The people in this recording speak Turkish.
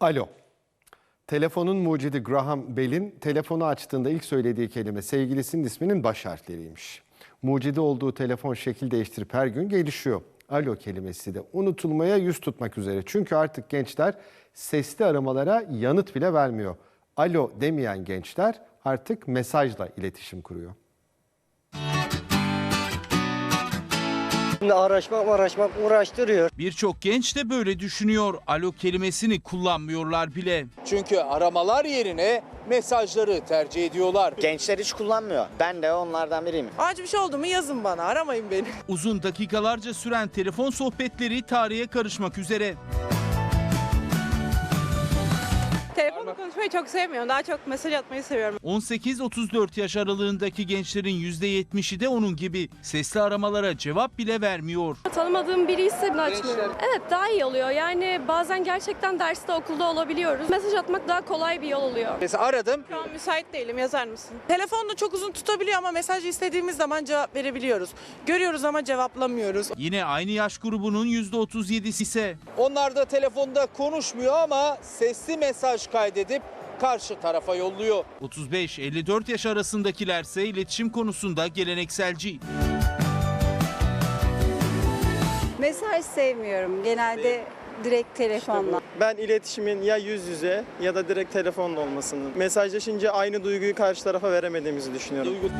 Alo. Telefonun mucidi Graham Bell'in telefonu açtığında ilk söylediği kelime sevgilisinin isminin baş harfleriymiş. Mucidi olduğu telefon şekil değiştirip her gün gelişiyor. Alo kelimesi de unutulmaya yüz tutmak üzere. Çünkü artık gençler sesli aramalara yanıt bile vermiyor. Alo demeyen gençler artık mesajla iletişim kuruyor. Şimdi araşmak araşmak uğraştırıyor. Birçok genç de böyle düşünüyor. Alo kelimesini kullanmıyorlar bile. Çünkü aramalar yerine mesajları tercih ediyorlar. Gençler hiç kullanmıyor. Ben de onlardan biriyim. Acil bir şey oldu mu yazın bana aramayın beni. Uzun dakikalarca süren telefon sohbetleri tarihe karışmak üzere. Telefonla konuşmayı çok sevmiyorum. Daha çok mesaj atmayı seviyorum. 18-34 yaş aralığındaki gençlerin %70'i de onun gibi. Sesli aramalara cevap bile vermiyor. Tanımadığım biri ise açmıyorum. Evet daha iyi oluyor. Yani bazen gerçekten derste okulda olabiliyoruz. Mesaj atmak daha kolay bir yol oluyor. Mesela aradım. Şu an müsait değilim. Yazar mısın? Telefonla çok uzun tutabiliyor ama mesaj istediğimiz zaman cevap verebiliyoruz. Görüyoruz ama cevaplamıyoruz. Yine aynı yaş grubunun %37'si ise Onlar da telefonda konuşmuyor ama sesli mesaj kaydedip karşı tarafa yolluyor. 35-54 yaş arasındakilerse iletişim konusunda gelenekselci. Mesaj sevmiyorum. Genelde direkt telefonla. Ben iletişimin ya yüz yüze ya da direkt telefonla olmasını. Mesajlaşınca aynı duyguyu karşı tarafa veremediğimizi düşünüyorum. Duygu-